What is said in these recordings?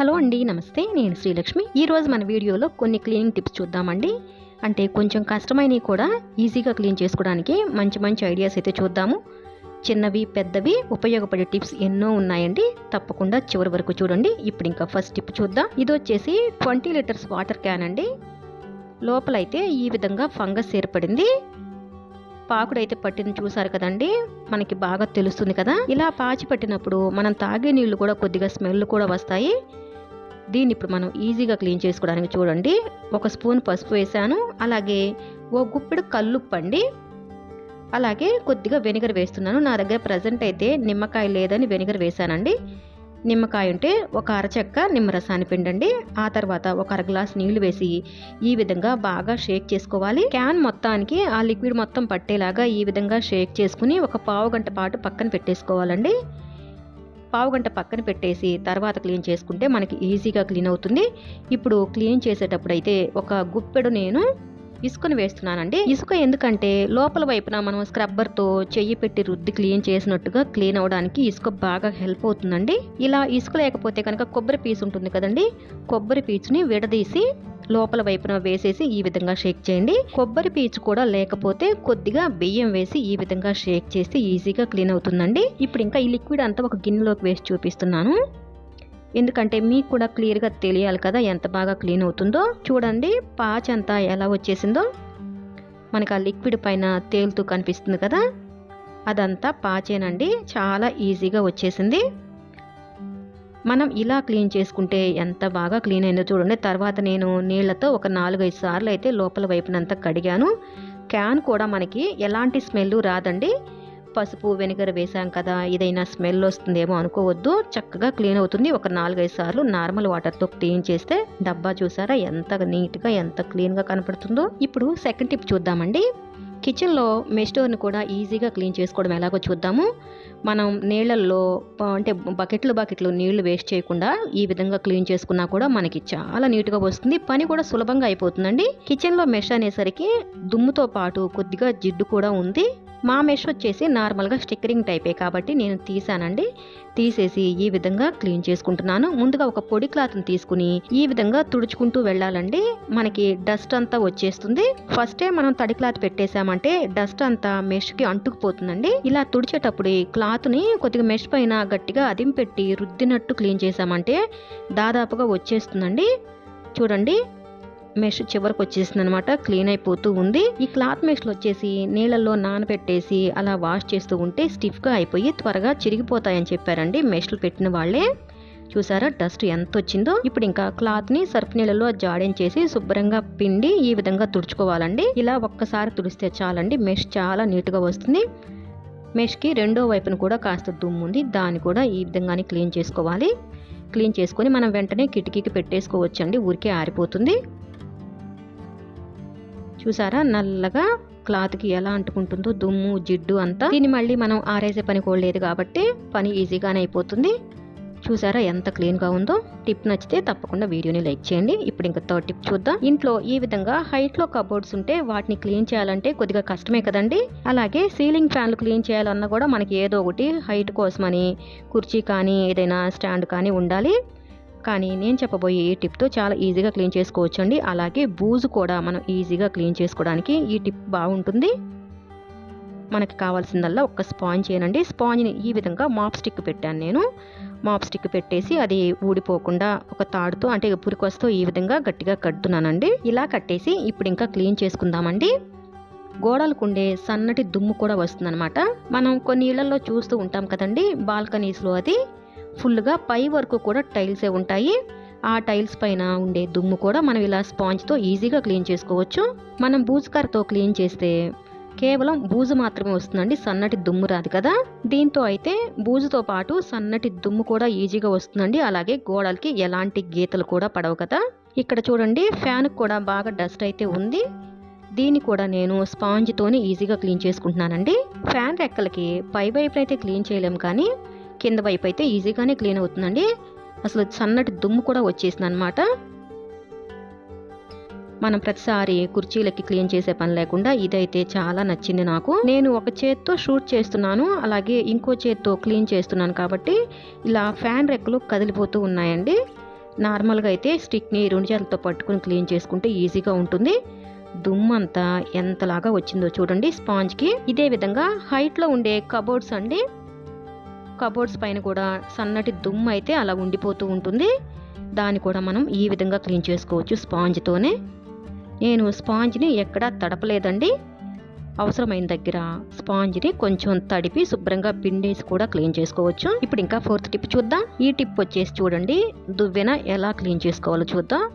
Hello అండి నమస్తే. నేను శ్రీలక్ష్మి. ఈరోజు మన వీడియోలో కొన్ని క్లీనింగ్ టిప్స్ చూద్దామండి. అంటే కొంచెం కష్టమైనవి కూడా ఈజీగా క్లీన్ చేసుకోవడానికి మంచి మంచి ఐడియాస్ అయితే చూద్దాము. చిన్నవి పెద్దవి ఉపయోగపడే టిప్స్ ఎన్నో ఉన్నాయండి. తప్పకుండా చివరి వరకు చూడండి. ఇప్పుడు ఇంకా ఫస్ట్ టిప్ చూద్దాం. ఇది వచ్చేసి ట్వంటీ లీటర్స్ వాటర్ క్యాన్ అండి. లోపలైతే ఈ విధంగా ఫంగస్ ఏర్పడింది. పాకుడైతే పట్టింది చూసారు కదండి. మనకి బాగా తెలుస్తుంది కదా. ఇలా పాచి పట్టినప్పుడు మనం తాగే నీళ్ళు కూడా కొద్దిగా స్మెల్ కూడా వస్తాయి. దీన్ని ఇప్పుడు మనం ఈజీగా క్లీన్ చేసుకోవడానికి చూడండి. ఒక స్పూన్ పసుపు వేసాను. అలాగే ఓ గుప్పెడు కల్లుప్పండి అలాగే కొద్దిగా వెనిగర్ వేస్తున్నాను. నా దగ్గర ప్రజెంట్ అయితే నిమ్మకాయ లేదని వెనిగర్ వేసానండి నిమ్మకాయ ఉంటే ఒక అరచెక్క నిమ్మరసాన్ని పిండండి. ఆ తర్వాత ఒక అర గ్లాస్ నీళ్ళు వేసి ఈ విధంగా బాగా షేక్ చేసుకోవాలి. క్యాన్ మొత్తానికి ఆ లిక్విడ్ మొత్తం పట్టేలాగా ఈ విధంగా షేక్ చేసుకుని ఒక పావు గంట పాటు పక్కన పెట్టేసుకోవాలండి. పావు గంట పక్కన పెట్టేసి తర్వాత క్లీన్ చేసుకుంటే మనకి ఈజీగా క్లీన్ అవుతుంది. ఇప్పుడు క్లీన్ చేసేటప్పుడు అయితే ఒక గుప్పెడు నేను ఇసుకను వేస్తున్నానండి. ఇసుక ఎందుకంటే లోపల వైపున మనం స్క్రబ్బర్తో చెయ్యి పెట్టి రుద్ది క్లీన్ చేసినట్టుగా క్లీన్ అవడానికి ఇసుక బాగా హెల్ప్ అవుతుందండి. ఇలా ఇసుక లేకపోతే కనుక కొబ్బరి పీచు ఉంటుంది కదండి. కొబ్బరి పీచుని విడదీసి లోపల వైపున వేసేసి ఈ విధంగా షేక్ చేయండి. కొబ్బరి పీచు కూడా లేకపోతే కొద్దిగా బియ్యం వేసి ఈ విధంగా షేక్ చేస్తే ఈజీగా క్లీన్ అవుతుందండి. ఇప్పుడు ఇంకా ఈ లిక్విడ్ అంతా ఒక గిన్నెలోకి వేసి చూపిస్తున్నాను. ఎందుకంటే మీకు కూడా క్లియర్గా తెలియాలి కదా ఎంత బాగా క్లీన్ అవుతుందో. చూడండి పాచ్ అంతా ఎలా వచ్చేసిందో. మనకి ఆ లిక్విడ్ పైన తేలుతూ కనిపిస్తుంది కదా. అదంతా పాచేనండి. చాలా ఈజీగా వచ్చేసింది. మనం ఇలా క్లీన్ చేసుకుంటే ఎంత బాగా క్లీన్ అయిందో చూడండి. తర్వాత నేను నీళ్ళతో ఒక నాలుగైదు సార్లు అయితే లోపల వైపునంతా కడిగాను. క్యాన్ కూడా మనకి ఎలాంటి స్మెల్ రాదండి. పసుపు వెనిగర్ వేసాం కదా ఏదైనా స్మెల్ వస్తుందేమో అనుకోవద్దు. చక్కగా క్లీన్ అవుతుంది. ఒక నాలుగైదు సార్లు నార్మల్ వాటర్తో క్లీన్ చేస్తే డబ్బా చూసారా ఎంత నీట్గా ఎంత క్లీన్గా కనపడుతుందో. ఇప్పుడు సెకండ్ టిప్ చూద్దామండి. కిచెన్లో మెస్టోర్ని కూడా ఈజీగా క్లీన్ చేసుకోవడం ఎలాగో చూద్దాము. మనం నీళ్ళల్లో అంటే బకెట్లు బకెట్లు నీళ్ళు వేస్ట్ చేయకుండా ఈ విధంగా క్లీన్ చేసుకున్నా కూడా మనకి చాలా నీట్గా వస్తుంది. పని కూడా సులభంగా అయిపోతుందండి. కిచెన్లో మెష్ అనేసరికి దుమ్ముతో పాటు కొద్దిగా జిడ్డు కూడా ఉంది. మా మెష్ వచ్చేసి నార్మల్గా స్టిక్కరింగ్ టైపే కాబట్టి నేను తీసానండి. తీసేసి ఈ విధంగా క్లీన్ చేసుకుంటున్నాను. ముందుగా ఒక పొడి క్లాత్ని తీసుకుని ఈ విధంగా తుడుచుకుంటూ వెళ్ళాలండి. మనకి డస్ట్ అంతా వచ్చేస్తుంది. ఫస్టే మనం తడి క్లాత్ పెట్టేశామంటే డస్ట్ అంతా మెష్కి అంటుకుపోతుందండి. ఇలా తుడిచేటప్పుడు క్లాత్ని కొద్దిగా మెష్ పైన గట్టిగా అదింపెట్టి రుద్దినట్టు క్లీన్ చేసామంటే దాదాపుగా వచ్చేస్తుందండి. చూడండి. మెష్ చివరికి వచ్చేసింది అనమాట క్లీన్ అయిపోతూ ఉంది. ఈ క్లాత్ మెష్లు వచ్చేసి నీళ్ళల్లో నానబెట్టేసి అలా వాష్ చేస్తూ ఉంటే స్టిఫ్గా అయిపోయి త్వరగా చిరిగిపోతాయని చెప్పారండి మెష్లు పెట్టిన వాళ్ళే. చూసారా డస్ట్ ఎంత వచ్చిందో. ఇప్పుడు ఇంకా క్లాత్ని సర్ఫ్ నీళ్ళలో జాడించేసి శుభ్రంగా పిండి ఈ విధంగా తుడుచుకోవాలండి. ఇలా ఒక్కసారి తుడిస్తే చాలండి మెష్ చాలా నీట్గా వస్తుంది. మెష్కి రెండో వైపున కూడా కాస్త దుమ్ము ఉంది దాన్ని కూడా ఈ విధంగానే క్లీన్ చేసుకోవాలి. క్లీన్ చేసుకొని మనం వెంటనే కిటికీకి పెట్టేసుకోవచ్చండి ఊరికే ఆరిపోతుంది. చూసారా? నల్లగా క్లాత్కి ఎలా అంటుకుంటుందో దుమ్ము జిడ్డు అంతా. దీన్ని మళ్ళీ మనం ఆరేసే పని కూడా లేదు కాబట్టి పని ఈజీగానే అయిపోతుంది. చూసారా ఎంత క్లీన్గా ఉందో? టిప్ నచ్చితే తప్పకుండా వీడియోని లైక్ చేయండి. ఇప్పుడు ఇంకా థర్డ్ టిప్ చూద్దాం. ఇంట్లో ఈ విధంగా హైట్లో కబోర్డ్స్ ఉంటే వాటిని క్లీన్ చేయాలంటే కొద్దిగా కష్టమే కదండి. అలాగే సీలింగ్ ఫ్యాన్లు క్లీన్ చేయాలన్నా కూడా మనకి ఏదో ఒకటి హైట్ కోసమని కుర్చీ కానీ ఏదైనా స్టాండ్ కానీ ఉండాలి. కానీ నేను చెప్పబోయే ఈ టిప్తో చాలా ఈజీగా క్లీన్ చేసుకోవచ్చు అండి అలాగే బూజు కూడా మనం ఈజీగా క్లీన్ చేసుకోవడానికి ఈ టిప్ బాగుంటుంది. మనకి కావాల్సిందల్లా ఒక స్పాంజ్ చేయనండి స్పాంజ్ని ఈ విధంగా మాప్ స్టిక్ పెట్టాను నేను. మాప్ స్టిక్ పెట్టేసి అది ఊడిపోకుండా ఒక తాడుతో అంటే పురికొస్తో ఈ విధంగా గట్టిగా కడుతున్నానండి. ఇలా కట్టేసి ఇప్పుడు ఇంకా క్లీన్ చేసుకుందామండి. గోడలకుండే సన్నటి దుమ్ము కూడా వస్తుందన్నమాట. మనం కొన్ని ఇళ్ళలో చూస్తూ ఉంటాం కదండి బాల్కనీస్లో అది. ఫుల్గా పై వరకు కూడా టైల్సే ఉంటాయి. ఆ టైల్స్ పైన ఉండే దుమ్ము కూడా మనం ఇలా స్పాంజ్తో ఈజీగా క్లీన్ చేసుకోవచ్చు. మనం బూజుకారతో క్లీన్ చేస్తే కేవలం బూజు మాత్రమే వస్తుందండి సన్నటి దుమ్ము రాదు కదా. దీంతో అయితే బూజుతో పాటు సన్నటి దుమ్ము కూడా ఈజీగా వస్తుందండి. అలాగే గోడలకి ఎలాంటి గీతలు కూడా పడవు కదా. ఇక్కడ చూడండి ఫ్యాన్ కూడా బాగా డస్ట్ అయితే ఉంది. దీన్ని కూడా నేను స్పాంజ్తోనే ఈజీగా క్లీన్ చేసుకుంటున్నానండి. ఫ్యాన్ రెక్కలకి పై వైపు అయితే క్లీన్ చేయలేము కానీ కింద వైపు అయితే ఈజీగానే క్లీన్ అవుతుందండి. అసలు సన్నటి దుమ్ము కూడా వచ్చేసింది అనమాట మనం ప్రతిసారి కుర్చీలకి క్లీన్ చేసే పని లేకుండా ఇదైతే చాలా నచ్చింది నాకు. నేను ఒక చేత్తో షూట్ చేస్తున్నాను అలాగే ఇంకో చేత్తో క్లీన్ చేస్తున్నాను కాబట్టి ఇలా ఫ్యాన్ రెక్కలు కదిలిపోతూ ఉన్నాయండి. నార్మల్గా అయితే స్టిక్ని రెండు చేతులతో పట్టుకుని క్లీన్ చేసుకుంటే ఈజీగా ఉంటుంది. దుమ్ము అంతా ఎంతలాగా వచ్చిందో చూడండి స్పాంజ్కి. ఇదే విధంగా హైట్లో ఉండే కబోర్డ్స్ అండి. కబోర్డ్స్ పైన కూడా సన్నటి దుమ్ము అయితే అలా ఉండిపోతూ ఉంటుంది. దాన్ని కూడా మనం ఈ విధంగా క్లీన్ చేసుకోవచ్చు స్పాంజ్తోనే. నేను స్పాంజ్ని ఎక్కడా తడపలేదండి. అవసరమైన దగ్గర స్పాంజ్ని కొంచెం తడిపి శుభ్రంగా పిండేసి కూడా క్లీన్ చేసుకోవచ్చు. ఇప్పుడు ఇంకా ఫోర్త్ టిప్ చూద్దాం. ఈ టిప్ వచ్చేసి చూడండి. దువ్వెన ఎలా క్లీన్ చేసుకోవాలో చూద్దాం.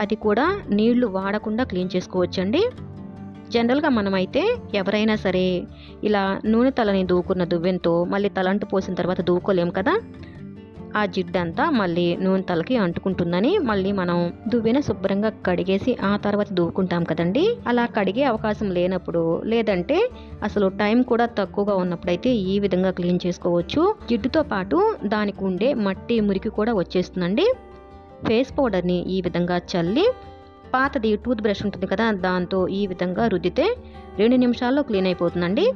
అది కూడా నీళ్ళు వాడకుండా క్లీన్ చేసుకోవచ్చండి. జనరల్గా మనమైతే ఎవరైనా సరే ఇలా నూనె తలని దూకున్న దువ్వెంతో మళ్ళీ తలంటు పోసిన తర్వాత దూకోలేం కదా? ఆ జిడ్డంతా మళ్ళీ నూనె తలకి అంటుకుంటుందని మళ్ళీ మనం దువ్వెన శుభ్రంగా కడిగేసి ఆ తర్వాత దూకుంటాం కదండి? అలా కడిగే అవకాశం లేనప్పుడు లేదంటే అసలు టైం కూడా తక్కువగా ఉన్నప్పుడైతే ఈ విధంగా క్లీన్ చేసుకోవచ్చు. జిడ్డుతో పాటు దానికి ఉండే మట్టి మురికి కూడా వచ్చేస్తుందండి. ఫేస్ పౌడర్ని ఈ విధంగా చల్లి పాతది టూత్ బ్రష్ ఉంటుంది కదా దాంతో ఈ విధంగా రుద్దితే రెండు నిమిషాల్లో క్లీన్ అయిపోతుందండి.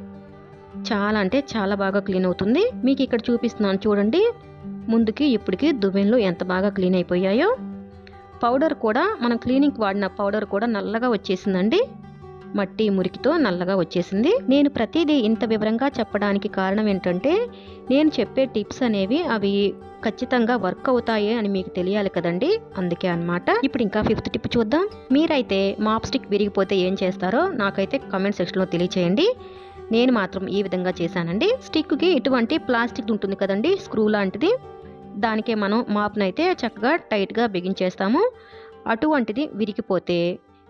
చాలా అంటే చాలా బాగా క్లీన్ అవుతుంది. మీకు ఇక్కడ చూపిస్తున్నాను చూడండి. ముందుకి ఇప్పటికి దువ్వెన్లు ఎంత బాగా క్లీన్ అయిపోయాయో. పౌడర్ కూడా మనం క్లీనింగ్ వాడిన పౌడర్ కూడా నల్లగా వచ్చేసిందండి. మట్టి మురికితో నల్లగా వచ్చేసింది. నేను ప్రతిదీ ఇంత వివరంగా చెప్పడానికి కారణం ఏంటంటే నేను చెప్పే టిప్స్ అనేవి అవి ఖచ్చితంగా వర్క్ అవుతాయి అని మీకు తెలియాలి కదండి. అందుకే అన్నమాట. ఇప్పుడు ఇంకా ఫిఫ్త్ టిప్ చూద్దాం. మీరైతే మాప్ స్టిక్ విరిగిపోతే ఏం చేస్తారో నాకైతే కామెంట్ సెక్షన్లో తెలియచేయండి. నేను మాత్రం ఈ విధంగా చేశానండి. స్టిక్కి ఇటువంటి ప్లాస్టిక్ ఉంటుంది కదండి స్క్రూ లాంటిది. దానికే మనం మాప్నైతే చక్కగా టైట్గా బిగించేస్తాము. అటువంటిది విరిగిపోతే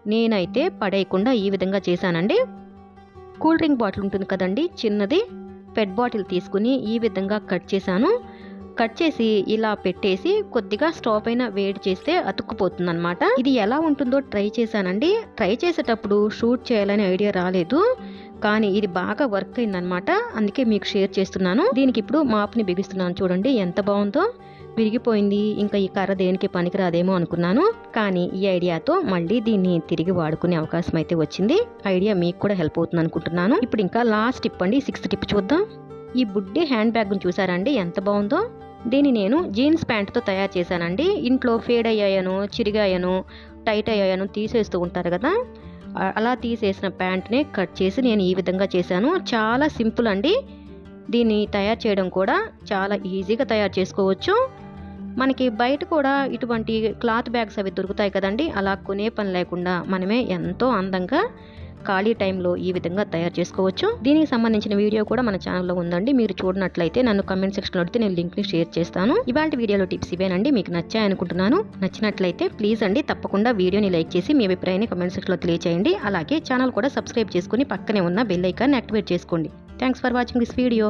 నేనైతే పడేయకుండా ఈ విధంగా చేశానండి. కూల్ డ్రింక్ బాటిల్ ఉంటుంది కదండి చిన్నది. పెట్ బాటిల్ తీసుకుని ఈ విధంగా కట్ చేశాను. కట్ చేసి ఇలా పెట్టేసి కొద్దిగా స్టవ్ పైన వేడి చేస్తే అతుక్కుపోతుంది అనమాట ఇది ఎలా ఉంటుందో ట్రై చేశానండి. ట్రై చేసేటప్పుడు షూట్ చేయాలని ఐడియా రాలేదు. కానీ ఇది బాగా వర్క్ అయిందనమాట అందుకే మీకు షేర్ చేస్తున్నాను. దీనికి ఇప్పుడు మాపుని బిగిస్తున్నాను చూడండి ఎంత బాగుందో. విరిగిపోయింది. ఇంకా ఈ కర్ర దేనికి పనికిరాదేమో అనుకున్నాను. కానీ ఈ ఐడియాతో మళ్ళీ దీన్ని తిరిగి వాడుకునే అవకాశం అయితే వచ్చింది. ఐడియా మీకు కూడా హెల్ప్ అవుతుంది అనుకుంటున్నాను. ఇప్పుడు ఇంకా లాస్ట్ టిప్ అండి. సిక్స్త్ టిప్ చూద్దాం. ఈ బుడ్డి హ్యాండ్ బ్యాగ్ను చూసారండి? ఎంత బాగుందో. దీన్ని నేను జీన్స్ ప్యాంట్తో తయారు చేశానండి. ఇంట్లో ఫేడ్ అయ్యాయను చిరిగాయను టైట్ అయ్యాయను తీసేస్తూ ఉంటారు కదా. అలా తీసేసిన ప్యాంట్ని కట్ చేసి నేను ఈ విధంగా చేశాను. చాలా సింపుల్ అండి. దీన్ని తయారు చేయడం కూడా చాలా ఈజీగా తయారు చేసుకోవచ్చు. మనకి బయట కూడా ఇటువంటి క్లాత్ బ్యాగ్స్ అవి దొరుకుతాయి కదండి. అలా కొనే పని లేకుండా మనమే ఎంతో అందంగా ఖాళీ టైంలో ఈ విధంగా తయారు చేసుకోవచ్చు. దీనికి సంబంధించిన వీడియో కూడా మన ఛానల్లో ఉందండి. మీరు చూడనట్లయితే నన్ను కమెంట్ సెక్షన్లో అడిగితే నేను లింక్ని షేర్ చేస్తాను. ఇవాళ వీడియోలో టిప్స్ ఇవేనండి. మీకు నచ్చాయనుకుంటున్నాను నచ్చినట్లయితే ప్లీజ్ అండి తప్పకుండా వీడియోని లైక్ చేసి మీ అభిప్రాయాన్ని కమెంట్ సెక్షన్లో తెలియచేయండి. అలాగే ఛానల్ కూడా సబ్స్క్రైబ్ చేసుకుని పక్కనే ఉన్న బెల్ ఐకాన్ యాక్టివేట్ చేసుకోండి. Thanks for watching this video